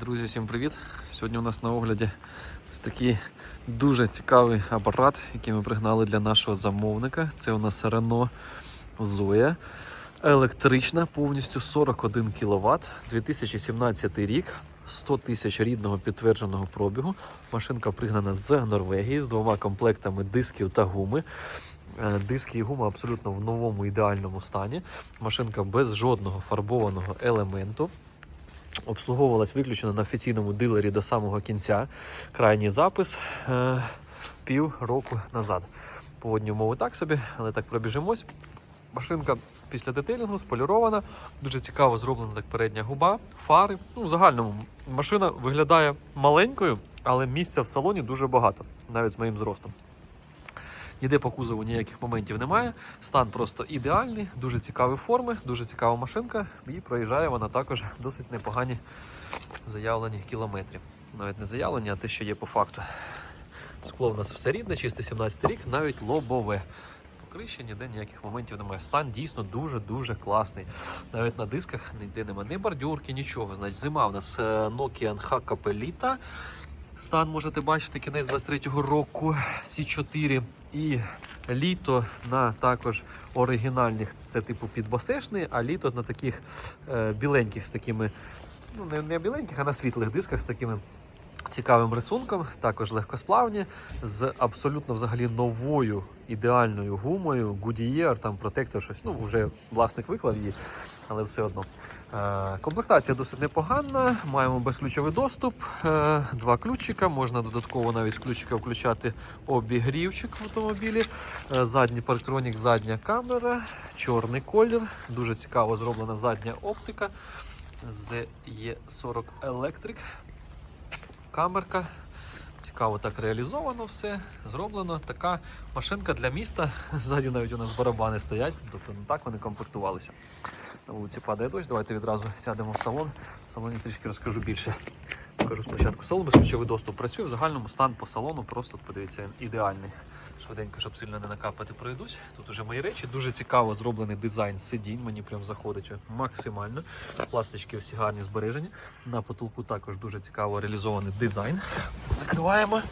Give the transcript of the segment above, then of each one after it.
Друзі, всім привіт! Сьогодні у нас на огляді ось такий дуже цікавий апарат, який ми пригнали для нашого замовника. Це у нас Renault Zoe. Електрична, повністю 41 кВт, 2017 рік, 100 тисяч рідного підтвердженого пробігу. Машинка пригнана з Норвегії з двома комплектами дисків та гуми. Е, Диски і гума абсолютно в новому ідеальному стані. Машинка без жодного фарбованого елементу. Обслуговувалась виключно на офіційному дилері до самого кінця. Крайній запис е, пів року назад. Погодні умови так собі, але так пробіжимось. Машинка після детейлінгу сполірована, дуже цікаво зроблена так передня губа, фари. Ну, в загальному машина виглядає маленькою, але місця в салоні дуже багато, навіть з моїм зростом. Ніде по кузову ніяких моментів немає. Стан просто ідеальний, дуже цікаві форми, дуже цікава машинка. І проїжджає вона також досить непогані заявлені кілометрів. Навіть не заявлені, а те, що є по факту. Скло в нас все рідне, чистий 17 рік, навіть лобове. По криші ніде ніяких моментів немає. Стан дійсно дуже-дуже класний. Навіть на дисках ніде немає ні бордюрки, нічого. Значить, зима в нас е, Nokia NH Capelita. Стан можете бачити кінець 23-го року, всі 4. І літо на також оригінальних, це типу підбасешний, а літо на таких е, біленьких з такими, ну не, не біленьких, а на світлих дисках з такими цікавим рисунком, також легкосплавні, з абсолютно взагалі новою ідеальною гумою, Goodyear, там протектор, щось, ну вже власник виклав її, але все одно. Е, Комплектація досить непогана. Маємо безключовий доступ, е, два ключика. Можна додатково навіть з ключика включати обігрівчик в автомобілі. Е, Задній парктронік, задня камера, чорний колір. Дуже цікаво зроблена задня оптика. ZE40 Electric. Камерка. Цікаво так реалізовано все, зроблено. Така машинка для міста. Ззаді навіть у нас барабани стоять, тобто не так вони комплектувалися. На вулиці падає дощ. Давайте відразу сядемо в салон. В салоні трішки розкажу більше. Покажу спочатку салон, безключовий доступ працює. В загальному стан по салону просто подивіться, ідеальний. Швиденько, щоб сильно не накапати, пройдусь. Тут уже мої речі. Дуже цікаво зроблений дизайн сидінь. Мені прям заходить максимально. Пластички всі гарні збережені. На потолку також дуже цікаво реалізований дизайн. Закриваємо.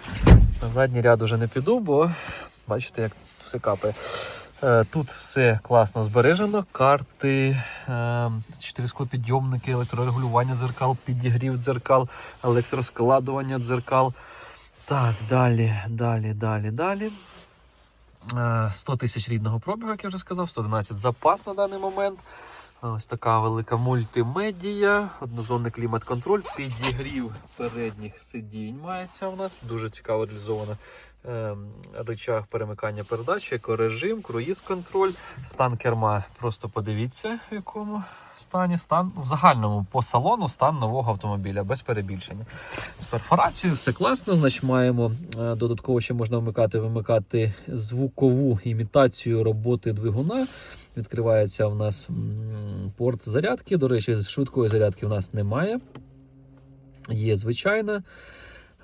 На задній ряд уже не піду, бо бачите, як все капає. Е, Тут все класно збережено. Карти, чотири склопідйомники, електрорегулювання дзеркал, підігрів дзеркал, електроскладування дзеркал. Так, далі, далі, далі, далі. Е, 100 тисяч рідного пробігу, як я вже сказав, 111 запас на даний момент. Ось така велика мультимедія, однозонний клімат-контроль, підігрів передніх сидінь мається у нас. Дуже цікаво реалізовано ем, рычаг перемикання передач, екорежим, круїз-контроль, стан керма. Просто подивіться, в якому стані стан в загальному по салону стан нового автомобіля без перебільшення. З перфорацією все класно. Значить, маємо е, додатково ще можна вмикати, вимикати звукову імітацію роботи двигуна. Відкривається в нас порт зарядки. До речі, швидкої зарядки в нас немає. Є звичайна.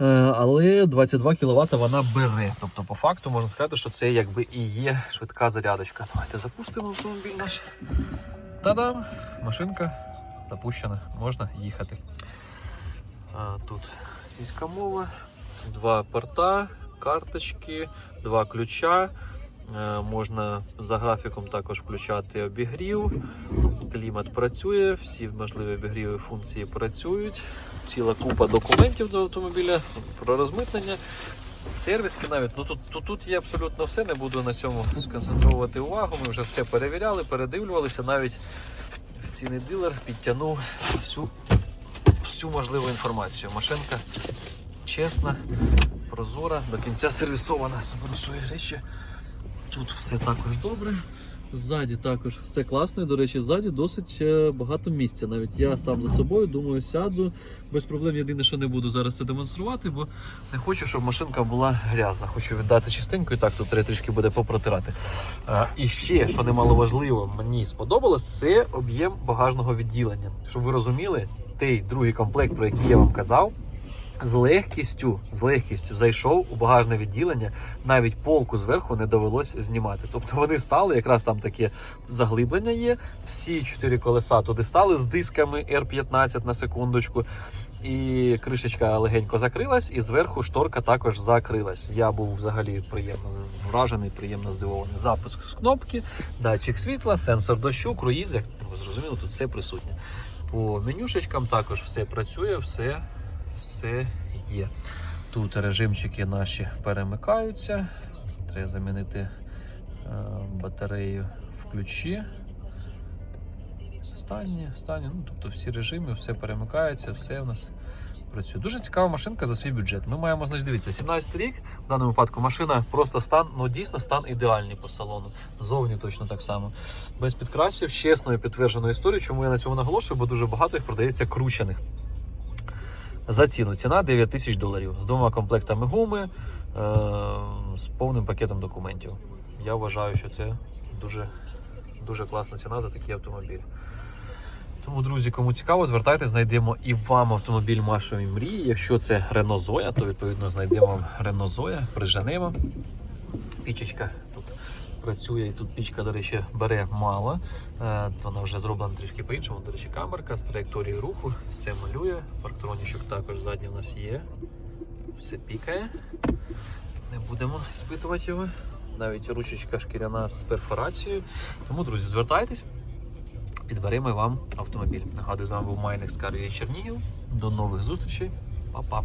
Е, Але 22 кВт вона бере. Тобто, по факту можна сказати, що це якби і є швидка зарядочка. Давайте запустимо автомобіль наш. Та-дам! Машинка запущена, можна їхати. А, Тут сільська мова, два порта, карточки, два ключа. Е, Можна за графіком також включати обігрів. Клімат працює, всі можливі обігріві функції працюють. Ціла купа документів до автомобіля про розмитнення. Сервіски навіть, ну тут, тут, тут є абсолютно все, не буду на цьому сконцентрувати увагу. Ми вже все перевіряли, передивлювалися. Навіть офіційний дилер підтягнув всю, всю можливу інформацію. Машинка чесна, прозора, до кінця сервісована. Заберу свої речі. Тут все також добре. Ззаді також все класно. До речі, ззаді досить е, багато місця. Навіть я сам за собою думаю, сяду без проблем. Єдине, що не буду зараз це демонструвати, бо не хочу, щоб машинка була грязна. Хочу віддати чистенько, і так тут трішки буде попротирати. А, і ще, що немало важливо, мені сподобалось, це об'єм багажного відділення. Щоб ви розуміли, той другий комплект, про який я вам казав, з легкістю, з легкістю зайшов у багажне відділення, навіть полку зверху не довелось знімати. Тобто вони стали, якраз там таке заглиблення є. Всі чотири колеса туди стали з дисками R15 на секундочку. І кришечка легенько закрилась, і зверху шторка також закрилась. Я був взагалі приємно вражений, приємно здивований. Запуск з кнопки, датчик світла, сенсор дощу, круїз, як ви зрозуміли, тут все присутнє. По менюшечкам також все працює, все, все є. Тут режимчики наші перемикаються. Треба замінити е, батарею в ключі. Стані, стані, ну тобто всі режими, все перемикається, все у нас працює. Дуже цікава машинка за свій бюджет. Ми маємо, значить, дивіться, 17 рік. В даному випадку машина просто стан, ну дійсно стан ідеальний по салону. Зовні точно так само. Без підкрасів, чесною підтвердженою історією. Чому я на цьому наголошую, бо дуже багато їх продається кручених. За ціну ціна 9 тисяч доларів з двома комплектами гуми, е- з повним пакетом документів. Я вважаю, що це дуже, дуже класна ціна за такий автомобіль. Тому, друзі, кому цікаво, звертайтеся, знайдемо і вам автомобіль вашої мрії. Якщо це Renault Zoe, то відповідно знайдемо Renault Zoe, приженемо. Пічечка тут працює, і тут пічка, до речі, бере мало. Е, Вона вже зроблена трішки по-іншому. До речі, камерка з траєкторією руху, все малює. Парктронічок також задній у нас є. Все пікає. Не будемо спитувати його. Навіть ручечка шкіряна з перфорацією. Тому, друзі, звертайтесь. Підберемо вам автомобіль. Нагадую, з вами був Майнекс Карвій Чернігів. До нових зустрічей. Па-па.